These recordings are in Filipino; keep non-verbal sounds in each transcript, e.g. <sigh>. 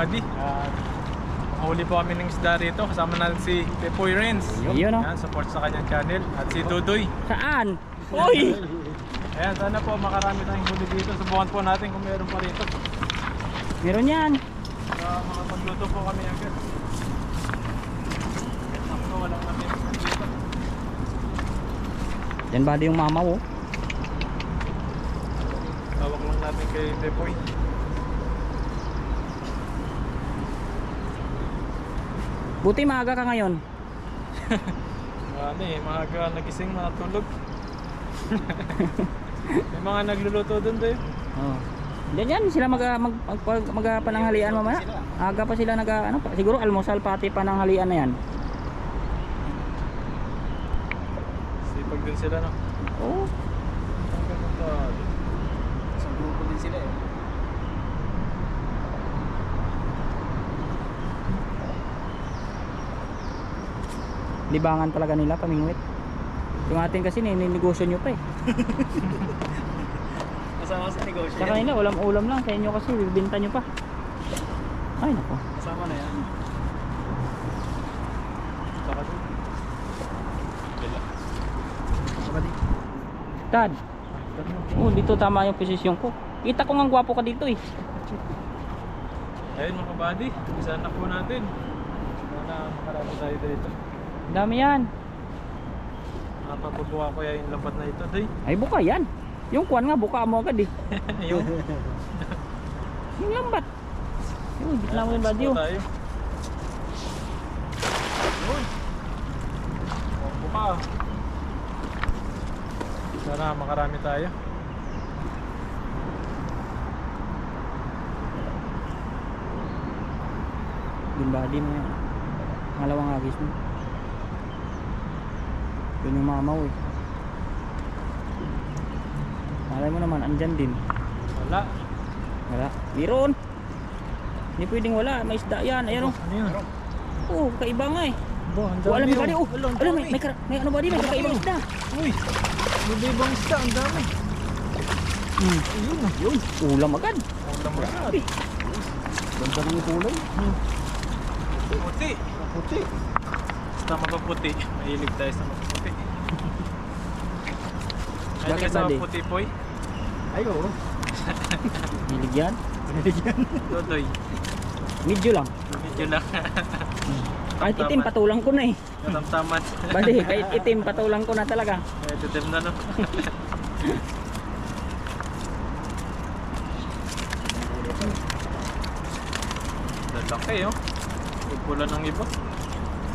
Ayun, magpagpalang araw po mga kami ng isda rito. Kasama natin si Pepoy Renz. Yun, oh. Yan, support sa kanyang channel. At si Dudoy. Saan? Uy! Ayan, sana po makarami tayong huli dito. Subukan po natin kung meron pa rito. Meron yan. So, makapagluto po kami agad. Sakto, walang namin. Yan ba yung mama oh? Tawag lang natin kay Pepoy. Buti maaga ka ngayon. Ano eh, maaga nagising, matulog. <laughs> May mga nagluluto doon tayo. Oh. Yan yan, sila mag, mag, mag, mag, magpananghalian mamaya. Aga pa sila nag, ano pa, siguro almusal pati pananghalian na yan. Sipag din sila, no? Oh. Ang ganda. Isang grupo din sila eh. Libangan talaga nila pamingwit. Yung atin kasi nininegosyo nyo pa eh. <laughs> Kasama sa negosyo Sa kanila, ulam-ulam lang. Sa inyo kasi, bibinta nyo pa. Ay, nako. Kasama na yan. Saka doon. Bila. Dad. Oh, dito tama yung posisyon ko. Kita ko nga gwapo ka dito eh. Ayun mga kabady, isa na po natin. Sana makarami tayo dito. Dami yan. Napapabuha ko yung lambat na ito, day. Ay, buka yan. Yung kwan nga, buka mo agad eh. <laughs> Yung Yung lambat. Yung gitna mo yung oh. tayo. Yun. Oh, buka. Sana makarami tayo. Yung body mo yan. Ngalawang agis mo. Yun yung mamaw eh. Malay mo naman, andyan din. Wala. Wala. Meron. Hindi pwedeng wala. May isda yan. Ayan oh. Ano yun? Oh, kaiba nga eh. Bo, Oh, alam mo body. Oh, ang alam, may, may, may ano body, may kakaibang isda. Uy, may ibang isda, ang dami. Hmm. Ayun. Yun, ulam agad. Dami. Grabe. Ganda ng kulay. Puti. Puti. Basta mapaputi. Mahilig tayo sa mapaputi. <laughs> Ay, Bakit sa ba, di? maputi, Poy? Ay, oo. <laughs> Hilig yan. Dodoy. Medyo lang. Medyo lang. <laughs> Kahit itim, patulang ko na eh. Katamtaman. Bali, kahit itim, patulang ko na talaga. Medyo dim na, no? Lalaki, oh. Yung pula ng iba.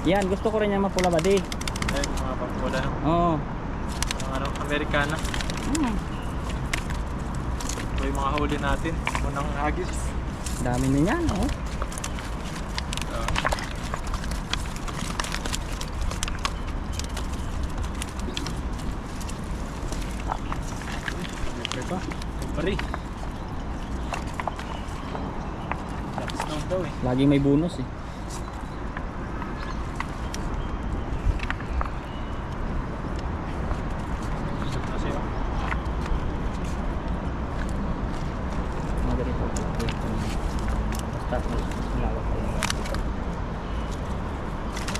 Yan, gusto ko rin yan mapula body. Ayun, mga pampula ng Oo. mga ano, Amerikana. Hmm. Ito yung mga huli natin. Unang hagis. Dami na yan, oh. Uh, Siyempre pa. Siyempre. Daw eh. Laging may bonus eh. Kasi oh. Mga ganito. Basta mas malawak pa yung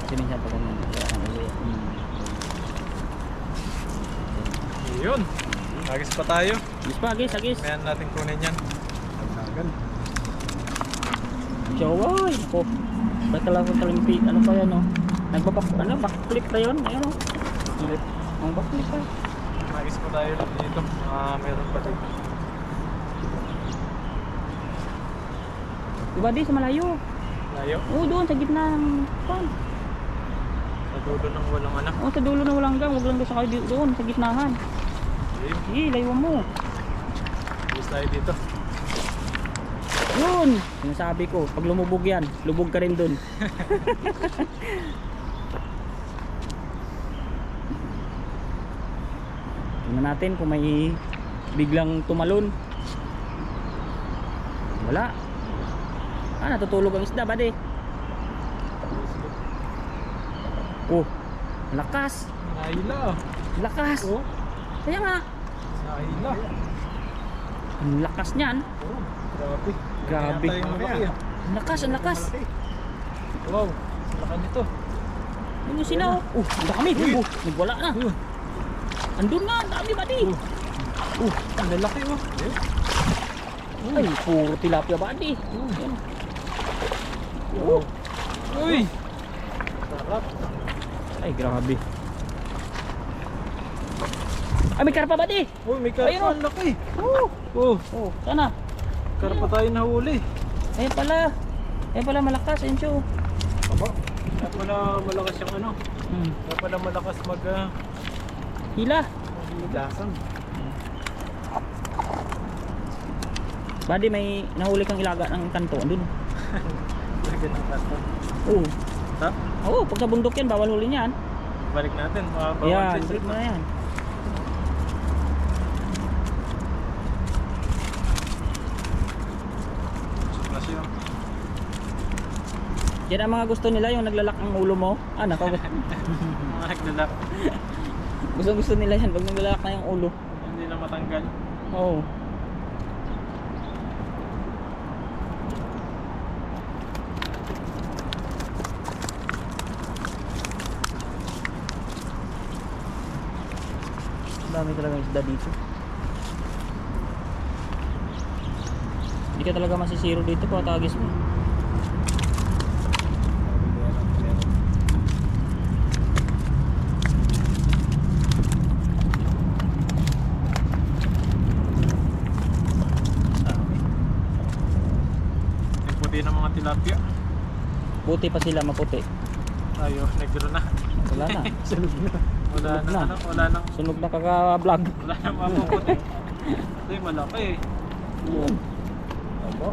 Kasi minsan pag ganyan, kaya ano ulit. Hmm. Yun. Hagis pa tayo. Agis pa, agis, agis. Mayan natin kunin yan. Pagnagan. Jaway, ako. Ba't talaga kong talimpi? Ano pa yan, oh? Nagbabak, ano, backflip pa yun? Ayun, oh. Ulit. Ang backflip pa. Hagis pa tayo dito. Ah, meron pa dito. Diba di, sa malayo? Layo. Oo, doon, sa gitna ng pan. Sa dulo ng walang anak. Oo, sa dulo na walang gang. Huwag lang doon sa kayo doon, sa gitnahan. Sige, layuan mo. Hagis tayo dito. Yun! Sinasabi ko, pag lumubog yan, lubog ka rin dun. <laughs> Tingnan natin kung may biglang tumalon. Wala. Ah, natutulog ang isda, bade. Oh, lakas. Naila. Lakas. Oh. Kaya nga, Naila. ang lakas niyan. Oh, grabe. Grabe. Yung. Ang lakas, ang lakas. Wow, laki nito. Ano sila oh? Ang dami. Oh, nagwala na. Andun na, ang dami buddy. Uh, ang lalaki oh. Ay, puro tilapia. Yan. Oh. Uy! Sarap. Ay, grabe. Ay, may karpa buddy. Uy, may Ayun, karpa. oh. Ang laki. Oh, Oh, oh, sana. karpa tayo nahuli. Ayun pala. Ayun pala malakas, ayun siya. oh. Aba. Kaya pala malakas yung ano. Hmm. Kaya pala malakas mag... Uh, Hila. hilasan. Buddy, may nahuli kang ilaga ng kanto. Andun. <laughs> Lagyan ng karpa. Oo. Ha? Oo, pag sa bundok yan, bawal huli niyan. Balik natin. Mga bawal Yan, balik na yan. Kasi yung... Yan ang mga gusto nila, yung naglalak ang ulo mo. Ah, nako. <laughs> Mga naglalak. gusto gusto nila yan, pag naglalak na yung ulo. Hindi na matanggal. Oo. Ang dami talaga isda dito. Hindi ka talaga masisiro dito kung tagis mo. Dami. Yung puti ng mga tilapia. Buti pa sila maputi. Tayo, negro na. Wala na. <laughs> Sunog na. Wala Sunog na, na. ano, wala nang, Sunog na kaka-vlog. wala nang mapuputi. Ito yung malaki eh. Yun. Opo.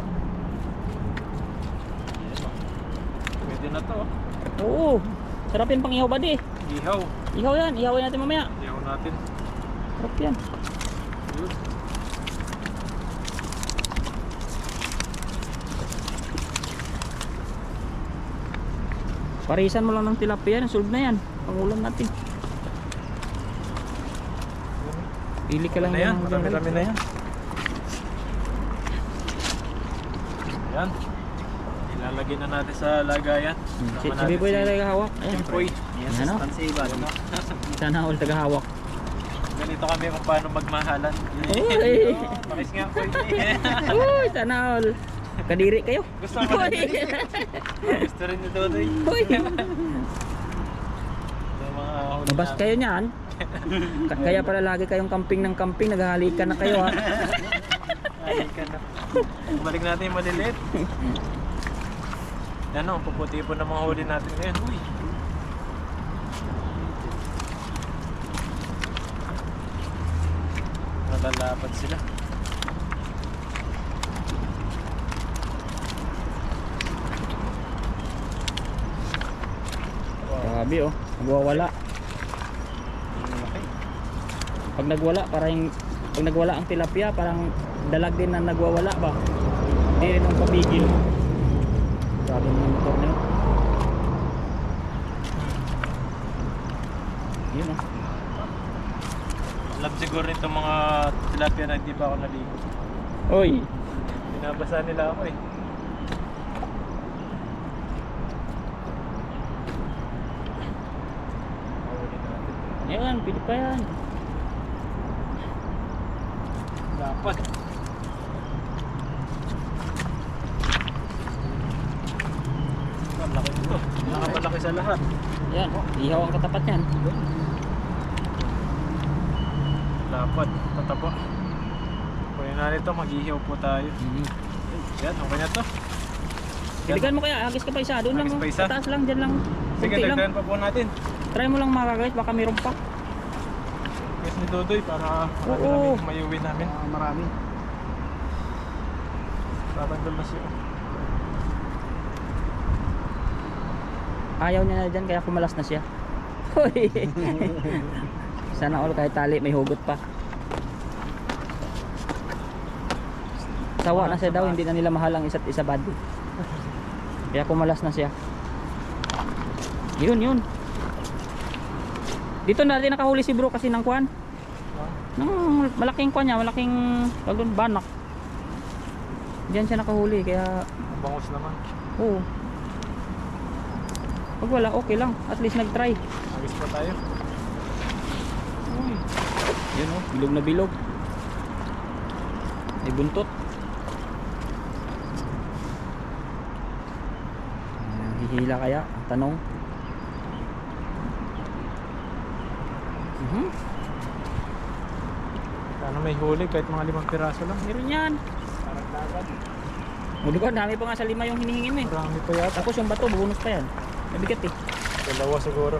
Pwede na to. Oo. Sarap yan pang ihaw buddy. Ihaw. Ihaw yan. Ihawin natin mamaya. Ihaw natin. Sarap yan. Yun. Parisan mo lang ng tilapia yan. Solve na yan. Pangulam natin. Pili ka lang na yan. Marami-rami na yan. Yan. Ilalagay na natin sa lagayan. Hmm, Si, si Biboy na tagahawak. Ayan. Chimpoy. Ano? Ano? Sana all tagahawak. Ganito kami kung paano magmahalan. Uy! <laughs> Pakis nga po. Uy, sana all. Kadiri kayo. Gusto mo na! Gusto rin ni Dodoy. Uy! Natin. kayo niyan. Ka- Kaya pala lagi kayong camping ng camping. Naghahalikan na kayo ha. Ka na. Balik natin yung maliliit. Yan o, puputi po ng mga huli natin ngayon. Uy! Nalalapat sila. Grabe oh. Nagwawala. Pag nagwala, parang pag nagwala ang tilapia, parang dalag din na nagwawala ba? Hindi rin ang papigil. Grabe ng motor yun. Yun oh. Alam siguro nito mga tilapia na hindi pa ako naligo. Oy, Binabasa nila ako eh. Natin. yan, pili pa yan. Dapat. Ang laki nito. Nakamalaki sa lahat. Yan, ihaw ang katapat yan. Dapat. Tatapa. Kunin na nito. Mag-ihiw po tayo. Mhm. Yan. Okay na to. Piligan mo kaya, agis ka pa isa. Doon lang, Agis pa isa? sa taas lang, dyan lang. Sige, dagdagan pa po natin. Try mo lang mga guys, baka mayroon pa. Yes ni Dodoy para marami Oo. kami mayuwi namin. Ah, marami. Tatanggal na siya. Ayaw niya na dyan, kaya kumalas na siya. Hoy! <laughs> Sana all kahit tali, may hugot pa. Sawa na siya daw, hindi na nila mahal ang isa't isa body. Kaya kumalas na siya. Yun, yun. Dito na rin nakahuli si bro kasi ng kwan. Ng malaking kwan niya, malaking tawag doon, banak. Diyan siya nakahuli kaya Ang bangus naman. oo. Pag wala, okay lang. At least nag-try. Agis pa tayo. Uy. Yan oh, bilog na bilog. May buntot. Hihila kaya? Ang Tanong. Mhm. Sana may huli kahit mga limang piraso lang. Meron yan. Parang dagat. O di ba, dami pa nga sa lima yung hinihingin mo eh. Marami pa yata. Tapos yung bato, bonus pa yan. Mabigat eh. Dalawa siguro.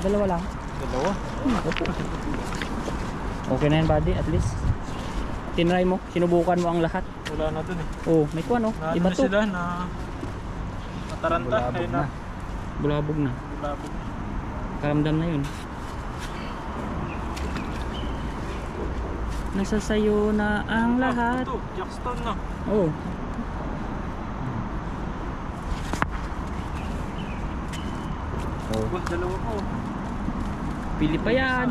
Dalawa lang. Dalawa? Hmm. Okay na yan buddy, at least. Tinry mo, sinubukan mo ang lahat. Wala na dun eh. Oh, may kuha no? Na, ano Iba na to. sila na nataranta. Bulabog Ay, na. na. Bulabog na. Bulabog. Karamdam na yun. Nasa sayo na ang lahat. Ito, Jackstone na. Oh. Oh. Wah, dalawa ko. Pili pa yan.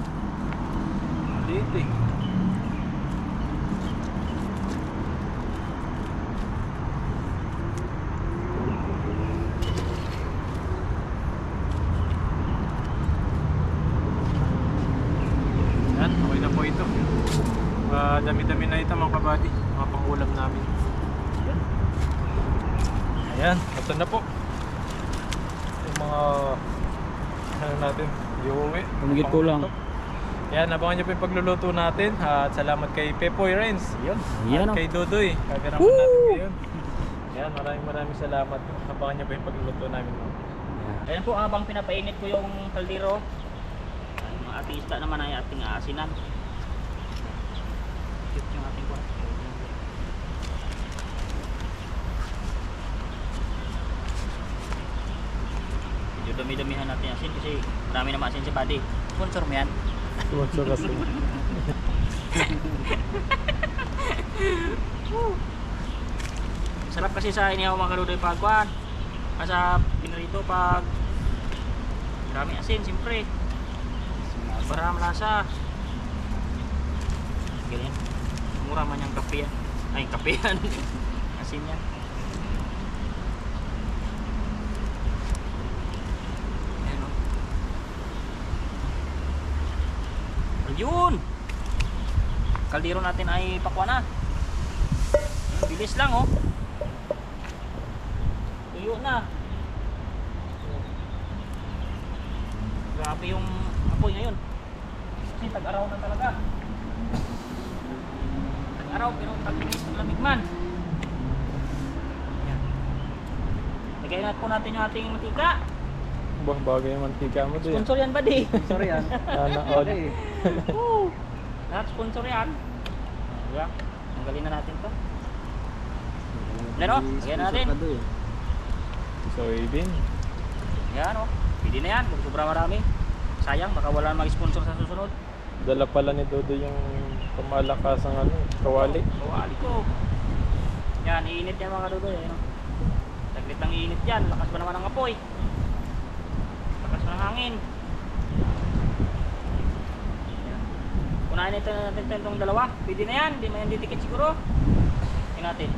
Maliit eh. Yan, okay na po ito. Ah, dami-dami na ito mga kabady. Mga pangulam namin. Yan. Ayan, ito na po. Yung mga ano natin, iuwi. Humigit ko lang. Yan, abangan nyo po yung pagluluto natin. At salamat kay Pepoy Renz. Yan. At Yan oh. kay Dudoy. Cameraman Woo! natin ngayon. Yan, maraming maraming salamat. Abangan nyo po yung pagluluto namin. Ayan po, habang pinapainit ko yung kaldero, ay, mga ating isda naman ay ating aasinan. Cute yung ating kuwan. Medyo dami-damihan natin yung asin kasi marami naman asin si buddy. Sponsor mo yan. Sponsor kasi. Sarap kasi sa inihaw mga kaludoy pag kuwan. Ah, Sa pinrito pag marami asin, siyempre. Para malasa. Ganyan. Mura man yung kape yan. Ay, kape yan. <laughs> asin yan. Ayan o. Ayun! Kaldero natin ay pakwa na. Bilis lang oh. Tuyo na. Grabe yung apoy ngayon. Kasi tag-araw na talaga. Tag-araw pero tag-lamig lamig man. Yan. Lagay na po natin yung ating mantika. Bah, bagay yung mantika mo doon. Sponsor yan ba di? Sorry yan. Okay. Woo! Lahat sponsor yan. Diba? Tanggalin na natin to. Yan o, lagyan natin. Soybean. Yan o. Pwede na yan. Kung sobra marami. Sayang, baka wala na mag-sponsor sa susunod. Dala pala ni Dodo yung pamalakas ng ano, kawali. Kawali ko. Yan, iinit yan mga kadudoy. Ayun o. Saglit lang iinit yan. Lakas pa naman ang apoy. Lakas ng hangin. Yan. Unahin ito natin itong dalawa. Pwede na yan. Hindi man yan didikit siguro. Tingnan natin.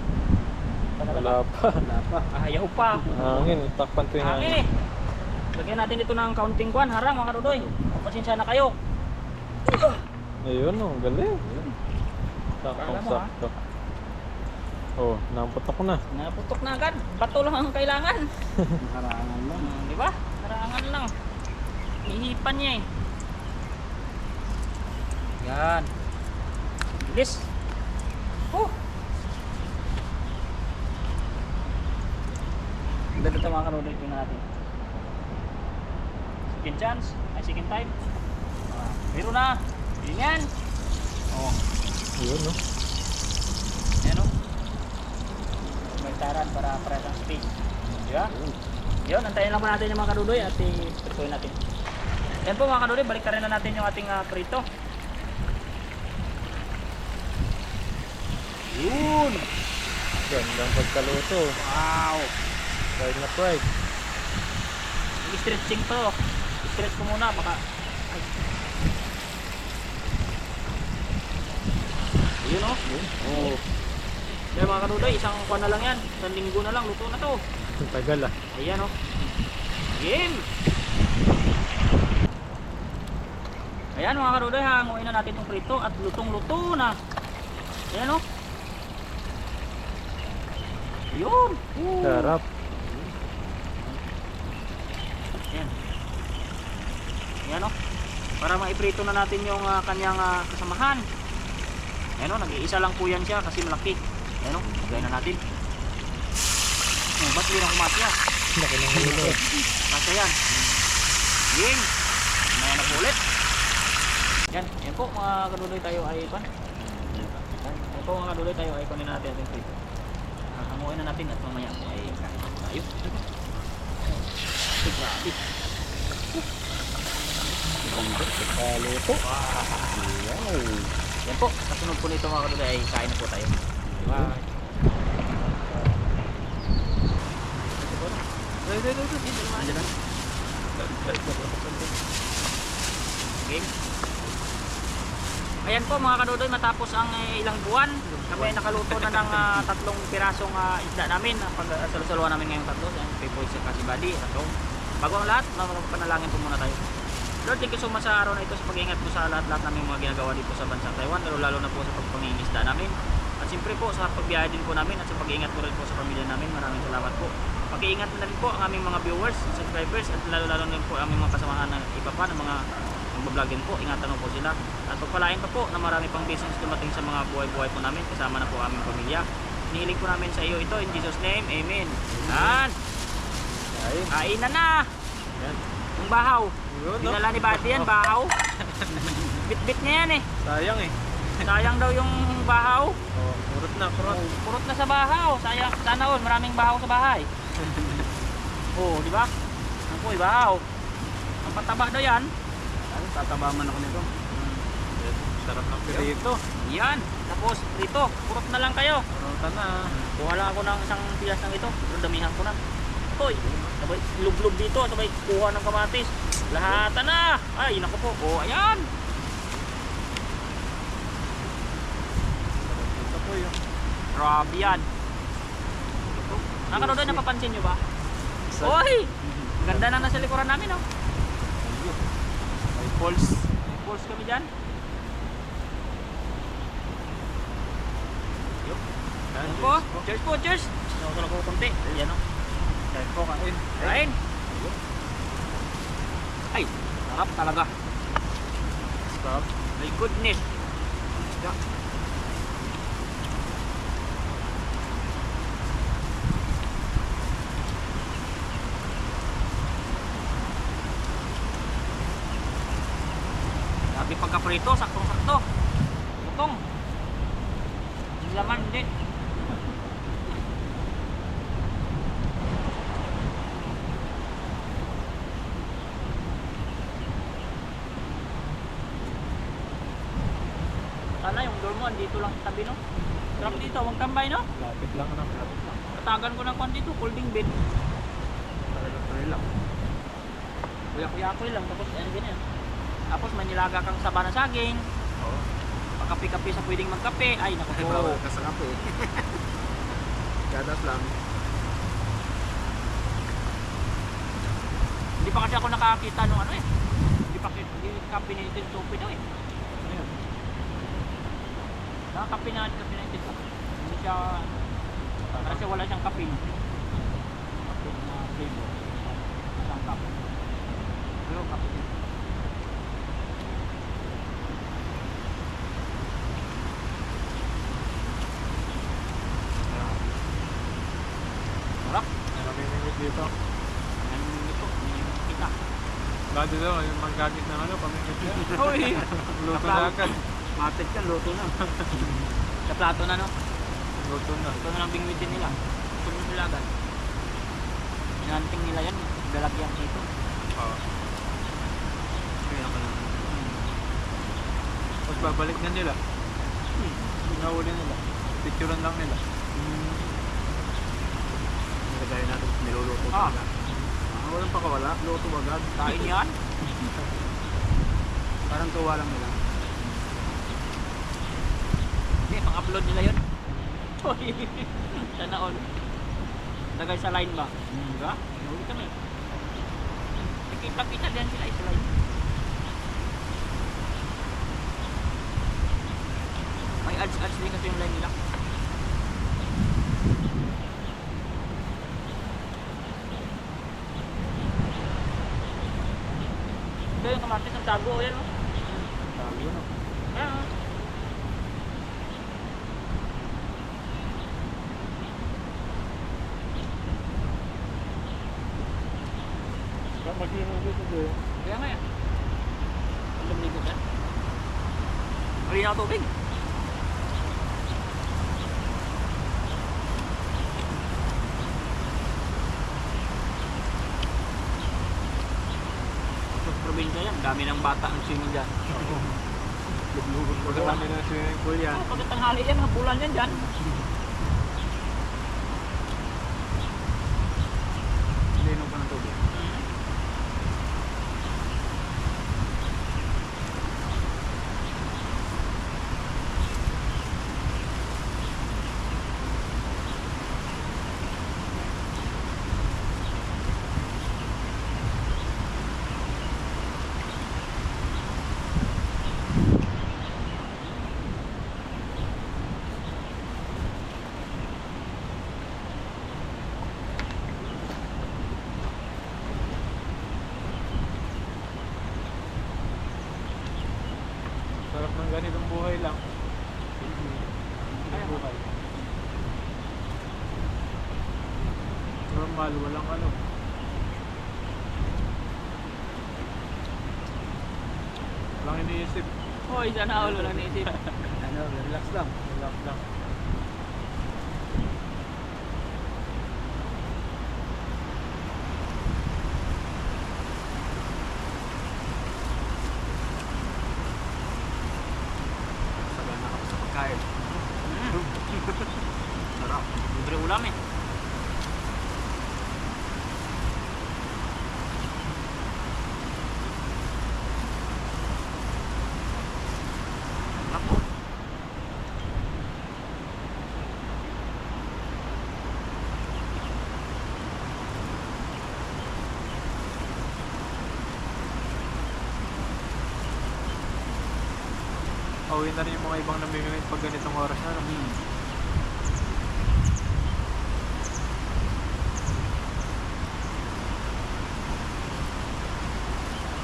Wala pa. Wala pa. Ah, ayaw pa. Hangin, takpan to yung Hangin hangin. eh. Lagyan natin ito ng counting kwan. Harang mga kadudoy. Pasensya na kayo. Ayun oh, galing. Ha? sakto. Oh, naputok na. Naputok na agad. Bato lang ang kailangan. <laughs> Harangan lang. Di ba? Harangan lang. Ihipan niya eh. Yan. Bilis. Oh. Ganda ito mga kanunod tingnan natin. Second chance. Ay, second time. Ah, Pero na. Yan. Oh. Ayun no. Yan o. Magtaran para para sa speed. Di ba? Yun, antayin lang po natin yung mga kadudoy at i-pritoy natin. Yan po mga kadudoy, balik na natin yung ating uh. Yun! Gandang pagkaluto. Wow! Fried na fried. I-stretching to. I-stretch ko muna, baka... Ay. Yun o. Oh. Kaya mga kanudoy, isang kuwan na lang yan. Isang linggo na lang, luto na to. Ang tagal ah. Ayan o. Game! Ayan mga karudoy, hanguin na natin itong prito at lutong-luto na. Ayan o. Yun! Woo! Sarap. Ayan. Ayan o. Para maiprito na natin yung ah, kanyang ah, kasamahan. Ayan o, nag-iisa lang po yan siya kasi malaki. Ayan o, lagay na natin. Oh, ba't hindi na kumasya? Laki ng ulo. Kasya yan. Game. Mamaya na po ulit. Yan. Yan po mga kaduloy tayo ay pan. Yan po mga kaduloy tayo ay kunin natin ating prito. Hanguin na natin at mamaya po ay kain po tayo. Ay, grabe. Kaluto. Wow. Yan po. Kasunod po nito mga kaduloy ay kain na po tayo. Bye. Ayan po mga kadudoy, matapos ang eh, ilang buwan, kami nakaluto na ng ah, tatlong pirasong ah, isda namin. Ang Pag uh, salusaluhan namin ngayong tatlo, yan, Pepoy sa Kasibadi, tatlo. Bago ang lahat, panalangin po muna tayo. Lord, thank you so much sa araw na ito sa pag-iingat po sa lahat-lahat namin mga ginagawa dito sa bansang Taiwan, lalo lalo na po sa pagpangingisda namin. At siyempre po sa pagbiyahe din po namin at sa pag-iingat po rin po sa pamilya namin. Maraming salamat po. Pag-iingat na rin po ang aming mga viewers, subscribers at lalo lalo na rin po ang aming mga kasamahan ng iba ng mga magbablogin po. Ingatan po sila. At pagpalain pa po na marami pang business dumating sa mga buhay-buhay po namin kasama na po aming pamilya. Hinihiling po namin sa iyo ito in Jesus name. Amen. Yan. Kain na na. yan. Yung bahaw. Yun? Dinala ni Buddy yan, bahaw. <laughs> Bit-bit niya yan eh. Sayang eh. Sayang daw yung bahaw. Oh, kurot na, kurot. Purot na sa bahaw. Sayang, sana all, maraming bahaw sa bahay. <laughs> Oo, di ba? Ang po, bahaw. Ang pataba daw yan. Ano, tataba man ako nito. Sarap ng pirito. Yan. Tapos, dito, purot na lang kayo. Kurutan na. Kuha lang ako ng isang pilas ng ito. Pero damihan ko na. Hoy, sabay lub-lub dito. Sabay kuha ng kamatis. Lahatan na. Ay, nako po. Oh, ayan. Ito po yung Grabe yan. Nakanood doon, napapansin nyo ba? Hoy! Ganda na nasa likuran namin, oh. May pulse kami dyan. Yan, Yan po. Cheers po, cheers. Nakakala ko konti. Yan, oh. Kain po, kain. Kain. Ay, sarap talaga. Sarap. My goodness. Sabi pagkaprito, saktong-sakto. Lutong. Yung laman, hindi. Sana yung door mo, andito lang tabi, no? Sarap dito, huwag tambay, no? Lapit lang, ano? Lapit lang. Tatagan ko ng kwan dito, folding bed. Talagang relax. Kuya-kuya ko lang, tapos ano ganyan. Tapos manilaga kang saba na saging. Oo. Pagkape-kape sa pwedeng magkape. Ay, naku Ay, po. bawal ka sa kape. <laughs> Gadas lang. Hindi pa kasi ako nakakita nung ano eh. Hindi pa hindi caffeinated coffee daw eh. Ayan. Nakakape na caffeinated ka. Hindi siya, kasi wala siyang caffeine. Caffeine na flavor. Isang cup. Pero cafe din. Sarap. Namimingit dito. Ano ito? Kita. Dati daw, yung manggamit ng ano, pamingit Hoy! Luto na agad. Matik yan, luto na. <laughs> Sa plato na no? Luto na. Ito na lang bingwitin nila. Sunod nila agad. Inanting nila yan. Dalagyan dito. Oo. Kaya ka lang. Tapos babalik na nila. Hmm. Hinahuli nila. Picturean lang nila. Nilagay natin, niluluto Ah. Ah, walang pakawala. Luto agad. Kain yan. <laughs> Parang tuwa lang nila. Hindi, pang-upload nila yun. <laughs> Uy, Sana all. Lagay sa line ba? Diba? Huli kami. Nakita-kita din sila sa line. May ads-ads din kasi yung line nila. Ito yung kamatis ng tago. Yan o. Tago no. Yan o. Mag-inom dito doon. Kaya nga yan. Ang lumligot yan. Malinaw tubig. Sa probinsya yan, dami ng bata ang swimming dyan. Nila ng swimming pool yan. Oh, pagkat tanghali yan, hapulan yan dyan. Linom pa ng tubig. Sarap ng ganitong buhay lang. Kaya buhay. Normal, walang ano. Walang iniisip. Hoy, sana all walang naisip. <laughs> Ano, relax lang. Relax lang. Sagal na ako sa pagkain. Mm. Sarap. Libre ulam eh. Ako. Pauwi na rin yung mga ibang namimimit pag ganitong oras na. Hmm.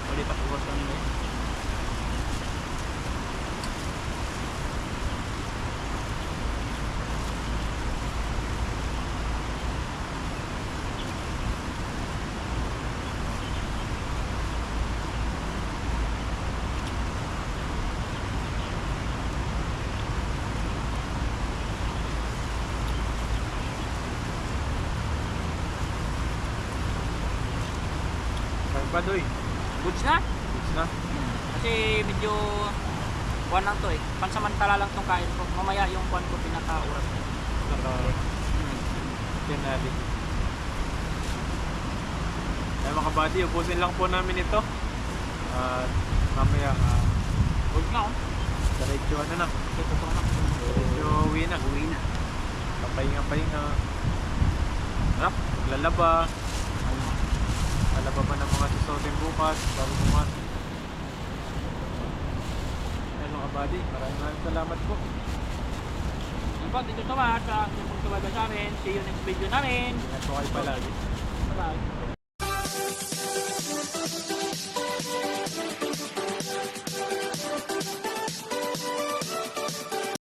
Pwede pa kuwas kami ngayon. Barbadoy. Goods na? Goods na. Kasi medyo kuwan lang to eh. Pansamantala lang tong kain ko. Mamaya yung kuwan ko pinaka-oras. Saka tinali. Ay mga buddy, ubusin lang po namin ito. At mamaya, uh, Goods nga oh. diretso ano na. Okay, totoo na. Diretso uwi na. Uwi na. Papahinga-pahinga. Harap, lalaba. Lalaba pa ng mga susotin bukas bago pumasok. Ayun mga buddy, maraming maraming salamat po. Yun po, dito sa mga sa yung pagtawag sa amin. See you next video namin. Ingat po kayo palagi. Bye-bye.